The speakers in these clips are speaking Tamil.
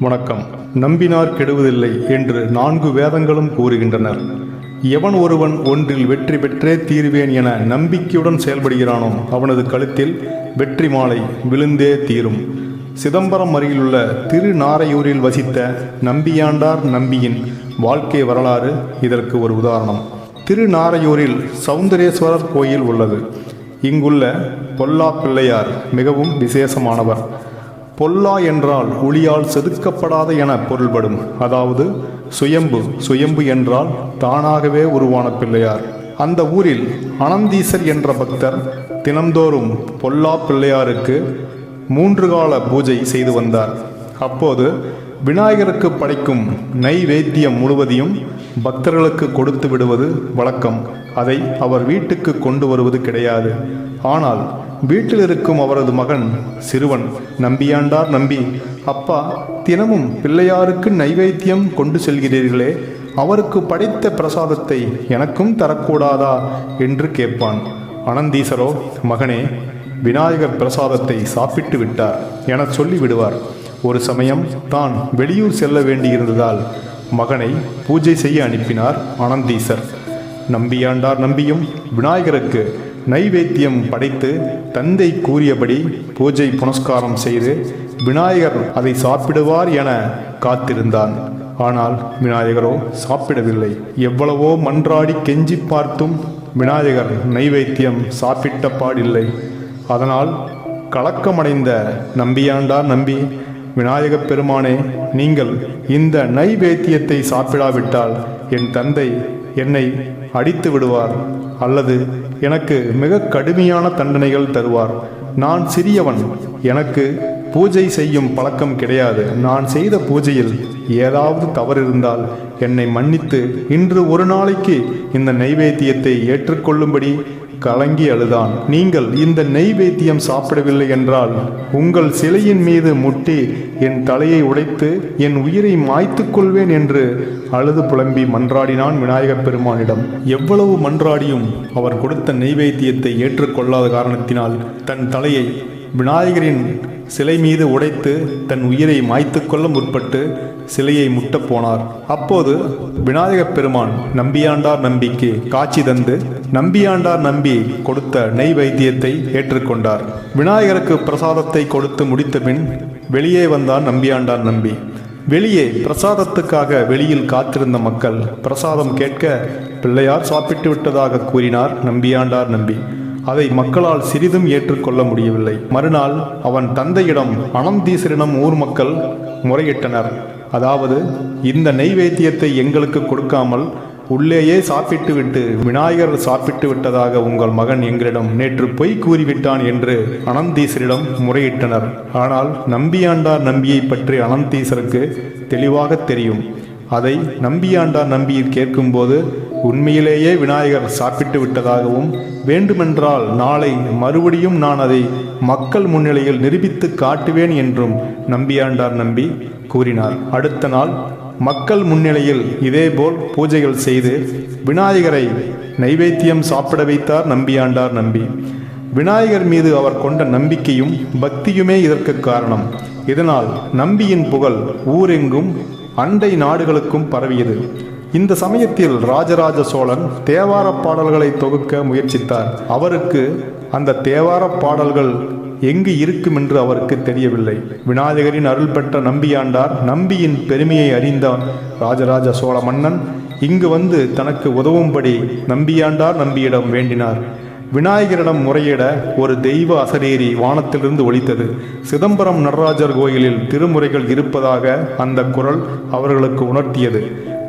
வணக்கம். நம்பினார் கெடுவதில்லை என்று நான்கு வேதங்களும் கூறுகின்றனர். எவன் ஒருவன் ஒன்றில் வெற்றி பெற்றே தீர்வேன் என நம்பிக்கையுடன் செயல்படுகிறானோ அவனது கழுத்தில் வெற்றி மாலை விழுந்தே தீரும். சிதம்பரம் அருகிலுள்ள திருநாரையூரில் வசித்த நம்பியாண்டார் நம்பியின் வாழ்க்கை வரலாறு இதற்கு ஒரு உதாரணம். திருநாரையூரில் சௌந்தரேஸ்வரர் கோயில் உள்ளது. இங்குள்ள பொல்லா பிள்ளையார் மிகவும் விசேஷமானவர். பொல்லா என்றால் ஒளியால் செதுக்கப்படாத என பொருள்படும். அதாவது சுயம்பு சுயம்பு என்றால் தானாகவே உருவான பிள்ளையார். அந்த ஊரில் அனந்தீசர் என்ற பக்தர் தினந்தோறும் பொல்லா பிள்ளையாருக்கு மூன்று கால பூஜை செய்து வந்தார். அப்போது விநாயகருக்கு படைக்கும் நைவேத்தியம் முழுவதையும் பக்தர்களுக்கு கொடுத்து விடுவது வழக்கம். அதை அவர் வீட்டுக்கு கொண்டு வருவது கிடையாது. ஆனால் வீட்டில் இருக்கும் அவரது மகன் சிறுவன் நம்பியாண்டார் நம்பி அப்பா தினமும் பிள்ளையாருக்கு நைவேத்தியம் கொண்டு செல்கிறீர்களே அவருக்கு படைத்த பிரசாதத்தை எனக்கும் தரக்கூடாதா? என்று கேட்பான். அனந்தீசரோ மகனே விநாயகர் பிரசாதத்தை சாப்பிட்டு விட்டார் என சொல்லி விடுவார். ஒரு சமயம் தான் வெளியூர் செல்ல வேண்டியிருந்ததால் மகனை பூஜை செய்ய அனுப்பினார் அனந்தீசர் நம்பியாண்டார் நம்பியும் விநாயகருக்கு நைவேத்தியம் படைத்து தந்தை கூறியபடி பூஜை புனஸ்காரம் செய்து விநாயகர் அதை சாப்பிடுவார் என காத்திருந்தான். ஆனால் விநாயகரோ சாப்பிடவில்லை. எவ்வளவோ மன்றாடி கெஞ்சி பார்த்தும் விநாயகர் நைவேத்தியம் சாப்பிட்ட பாடில்லை. அதனால் கலக்கமடைந்த நம்பியாண்டார் நம்பி விநாயகப் பெருமானே நீங்கள் இந்த நைவேத்தியத்தை சாப்பிடாவிட்டால் என் தந்தை என்னை அடித்து விடுவார் அல்லது எனக்கு மிக கடுமையான தண்டனைகள் தருவார். நான் சிறியவன் எனக்கு பூஜை செய்யும் பழக்கம் கிடையாது. நான் செய்த பூஜையில் ஏதாவது தவறு இருந்தால் என்னை மன்னித்து இன்று ஒரு நாளைக்கு இந்த நைவேத்தியத்தை ஏற்றுக்கொள்ளும்படி கலங்கி அழுதான். நீங்கள் இந்த நெய்வேத்தியம் சாப்பிடவில்லை என்றால் உங்கள் சிலையின் மீது முட்டி என் தலையை உடைத்து என் உயிரை மாய்த்துக் கொள்வேன் என்று அழுது புலம்பி மன்றாடினான் விநாயகப் பெருமானிடம். எவ்வளவு மன்றாடியும் அவர் கொடுத்த நெய்வேத்தியத்தை ஏற்றுக்கொள்ளாத காரணத்தினால் தன் தலையை விநாயகரின் சிலை மீது உடைத்து தன் உயிரை மாய்த்து கொள்ள முற்பட்டு சிலையை முட்டப் போனார். அப்போது விநாயகப் பெருமான் நம்பியாண்டார் நம்பிக்கு காட்சி தந்து நம்பியாண்டார் நம்பி கொடுத்த நெய் வைத்தியத்தை ஏற்றுக்கொண்டார். விநாயகருக்கு பிரசாதத்தை கொடுத்து முடித்த பின் வெளியே வந்தார் நம்பியாண்டார் நம்பி. வெளியே பிரசாதத்துக்காக வெளியில் காத்திருந்த மக்கள் பிரசாதம் கேட்க பிள்ளையார் சாப்பிட்டு விட்டதாக கூறினார் நம்பியாண்டார் நம்பி. அதை மக்களால் சிறிதும் ஏற்றுக்கொள்ள முடியவில்லை. மறுநாள் அவன் தந்தையிடம் அனந்தீசரிடம் ஊர் மக்கள் முறையிட்டனர். அதாவது இந்த நெய்வேத்தியத்தை எங்களுக்கு கொடுக்காமல் உள்ளேயே சாப்பிட்டுவிட்டு விநாயகர் சாப்பிட்டு விட்டதாக உங்கள் மகன் எங்களிடம் நேற்று பொய் கூறிவிட்டான் என்று அனந்தீசரிடம் முறையிட்டனர். ஆனால் நம்பியாண்டார் நம்பியை பற்றி அனந்தீசருக்கு தெளிவாக தெரியும். அதை நம்பியாண்டார் நம்பியில் கேட்கும்போது உண்மையிலேயே விநாயகர் சாப்பிட்டு விட்டதாகவும் வேண்டுமென்றால் நாளை மறுபடியும் நான் அதை மக்கள் முன்னிலையில் நிரூபித்து காட்டுவேன் என்றும் நம்பியாண்டார் நம்பி கூறினார். அடுத்த நாள் மக்கள் முன்னிலையில் இதேபோல் பூஜைகள் செய்து விநாயகரை நைவேத்தியம் சாப்பிட வைத்தார் நம்பியாண்டார் நம்பி. விநாயகர் மீது அவர் கொண்ட நம்பிக்கையும் பக்தியுமே இதற்கு காரணம். இதனால் நம்பியின் புகழ் ஊரெங்கும் அண்டை நாடுகளுக்கும் பரவியது. இந்த சமயத்தில் ராஜராஜ சோழன் தேவார பாடல்களை தொகுக்க முயற்சித்தார். அவருக்கு அந்த தேவார பாடல்கள் எங்கு இருக்கும் என்று அவருக்கு தெரியவில்லை. விநாயகரின் அருள் பெற்ற நம்பியாண்டார் நம்பியின் பெருமையை அறிந்த ராஜராஜ சோழ மன்னன். இங்கு வந்து தனக்கு உதவும்படி நம்பியாண்டார் நம்பியிடம் வேண்டினார். விநாயகரிடம் முறையிட ஒரு தெய்வ அசரீரி வானத்திலிருந்து ஒலித்தது. சிதம்பரம் நடராஜர் கோயிலில் திருமுறைகள் இருப்பதாக அந்த குரல் அவர்களுக்கு உணர்த்தியது.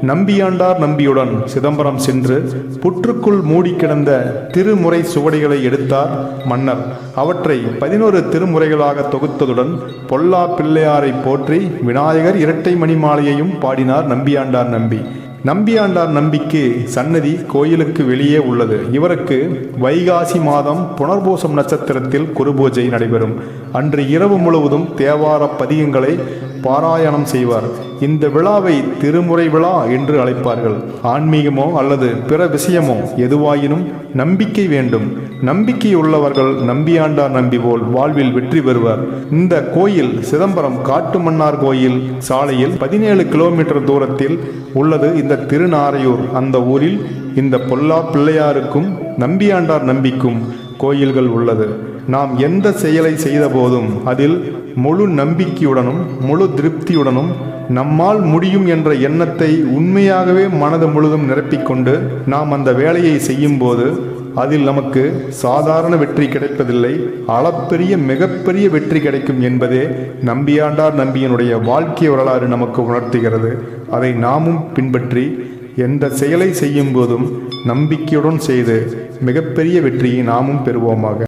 நம்பியாண்டார் நம்பியுடன் சிதம்பரம் சென்று புற்றுக்குள் மூடி கிடந்த திருமுறை சுவடிகளை எடுத்தார் மன்னர். அவற்றை பதினோரு திருமுறைகளாக தொகுத்ததுடன் பொல்லா பிள்ளையாரை போற்றி விநாயகர் இரட்டை மணி மாலையையும் பாடினார் நம்பியாண்டார் நம்பி. நம்பியாண்டார் நம்பிக்கு சன்னதி கோயிலுக்கு வெளியே உள்ளது. இவருக்கு வைகாசி மாதம் புனர்பூசம் நட்சத்திரத்தில் குருபூஜை நடைபெறும். அன்று இரவு முழுவதும் தேவார பதிகங்களை பாராயணம் செய்வார். இந்த விழாவை திருமுறை விழா என்று அழைப்பார்கள். ஆன்மீகமோ அல்லது பிற விஷயமோ எதுவாயினும் நம்பிக்கை வேண்டும். நம்பிக்கை உள்ளவர்கள் நம்பியாண்டார் நம்பி போல் வாழ்வில் வெற்றி பெறுவார். இந்த கோயில் சிதம்பரம் காட்டுமன்னார் கோயில் சாலையில் பதினேழு கிலோமீட்டர் தூரத்தில் உள்ளது. இந்த திருநாரையூர் அந்த ஊரில் இந்த பொல்லா பிள்ளையாருக்கும் நம்பியாண்டார் நம்பிக்கும் கோயில்கள் உள்ளது. நாம் எந்த செயலை செய்த போதும் அதில் முழு நம்பிக்கையுடனும் முழு திருப்தியுடனும் நம்மால் முடியும் என்ற எண்ணத்தை உண்மையாகவே மனது முழுதும் நிரப்பிக்கொண்டு நாம் அந்த வேலையை செய்யும்போது அதில் நமக்கு சாதாரண வெற்றி கிடைப்பதில்லை. அளப்பெரிய மிகப்பெரிய வெற்றி கிடைக்கும் என்பதே நம்பியாண்டார் நம்பியனுடைய வாழ்க்கை வரலாறு நமக்கு உணர்த்துகிறது. அதை நாமும் பின்பற்றி எந்த செயலை செய்யும் போதும் நம்பிக்கையுடன் செய்து மிகப்பெரிய வெற்றியை நாமும் பெறுவோமாக.